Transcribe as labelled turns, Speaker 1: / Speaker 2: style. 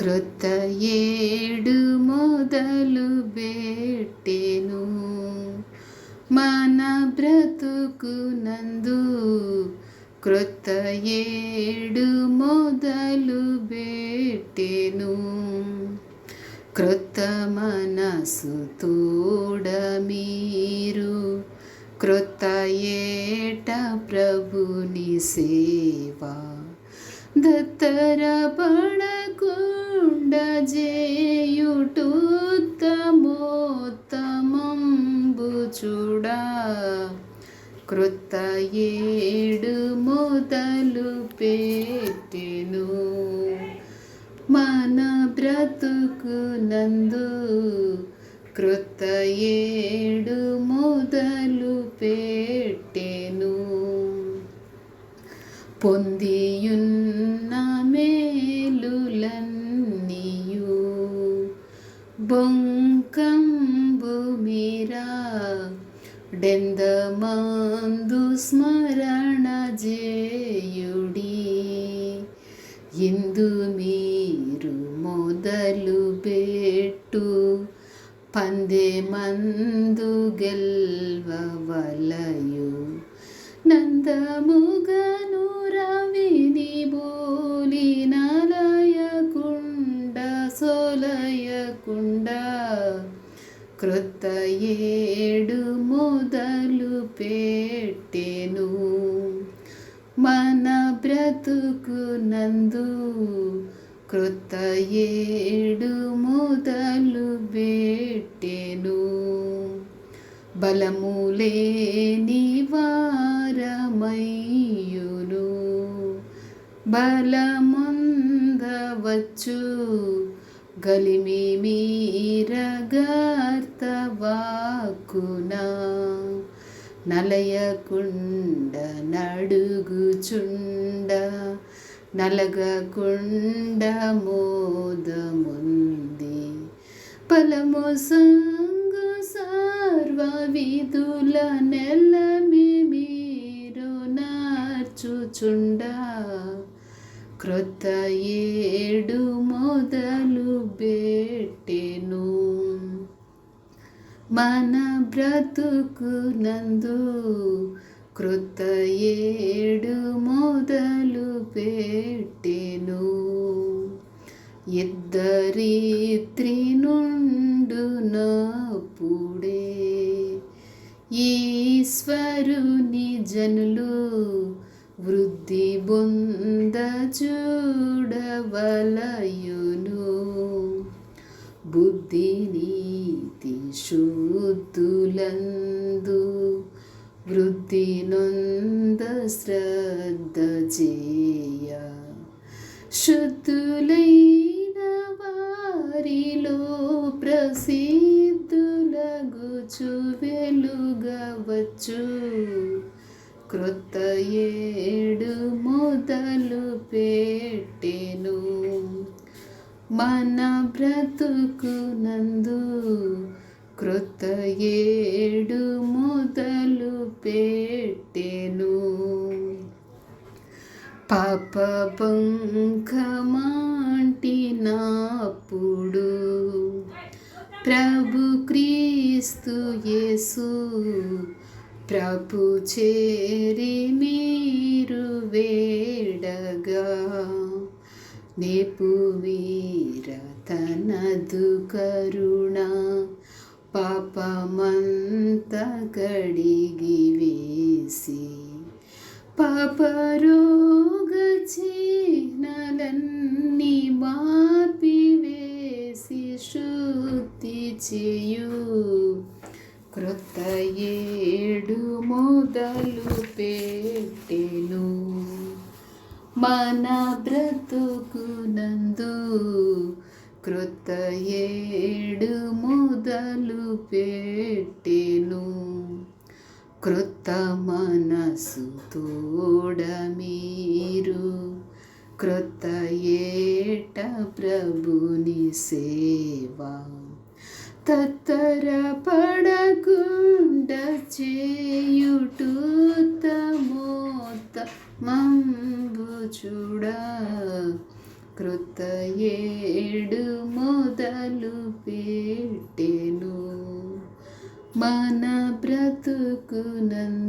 Speaker 1: క్రొత్త ఏడు మొదలు పెట్టెను మన బ్రతుకు నందు క్రొత్త ఏడు మొదలు పెట్టెను క్రొత్త మనసు తోడ మీరు క్రొత్త ఏట ప్రభుని సేవా. దత్తర పడకుండ జేయుటుత్తమోత్తమంబు చూడా. క్రొత్త ఏడు మొదలు పెట్టెను మన బ్రతుకు నందు క్రొత్త ఏడు మొదలు పెట్టెను పొందియున్న బొంకంబు మీరా డెందమందు స్మరణ జేయుడి ఇందు మీరు మొదలు పెట్టు పందే మందు గెల్వవలయు నందముగను రవిని బోలి సోలయకుండ క్రొత్త ఏడు మొదలు పెట్టెను. మన బ్రతుకు నందు క్రొత్త ఏడు మొదలు పెట్టెను. బలము లేని వారమయ్యును. బలమందవచ్చు గలిమి మీరగార్త నలయకుండ నడుగుచుండ నలగకుండ మోదముంది పలము సంగు సర్వ విధుల నెలమి మీరు నార్చుచుండ క్రొత్త ఏడు మొదలు పెట్టెను మన బ్రతుకు నందు క్రొత్త ఏడు మొదలు పెట్టెను ఇద్దరిత్రి నుండు ఈశ్వరుని జనులు వృద్ధి బొంద చూడవలయును. బుద్ధి నీతి శుద్ధులందు వృద్ధి నొంద శ్రద్ధ చేయ. శుద్ధులైన వారిలో ప్రసిద్ధులగుచు వెలుగవచ్చు. క్రొత్త ఏడు మొదలు పెట్టెను. మన బ్రతుకు నందు క్రొత్త ఏడు మొదలు పెట్టెను. పాప పంఖమాంటినప్పుడు ప్రభు క్రీస్తు యేసు ప్రభు చేరి మీరు వేడగా నేపు వీర తనదు కరుణ పాపమంత కడిగి వేసి పాపరోగ చిహ్నలన్నీ మాపివేసి శుద్ధి చే మొదలు పెట్టెను మన బ్రతుకు నందు క్రొత్త ఏడు మొదలు పెట్టెను. క్రొత్త మనసు తోడ మీరు. క్రొత్త ఏట ప్రభుని సేవా తత్తర పడకుండ చేయుటూతమోత మంబు చూడ కృత ఏడు మొదలు పెట్టెను మన బ్రతుకునందు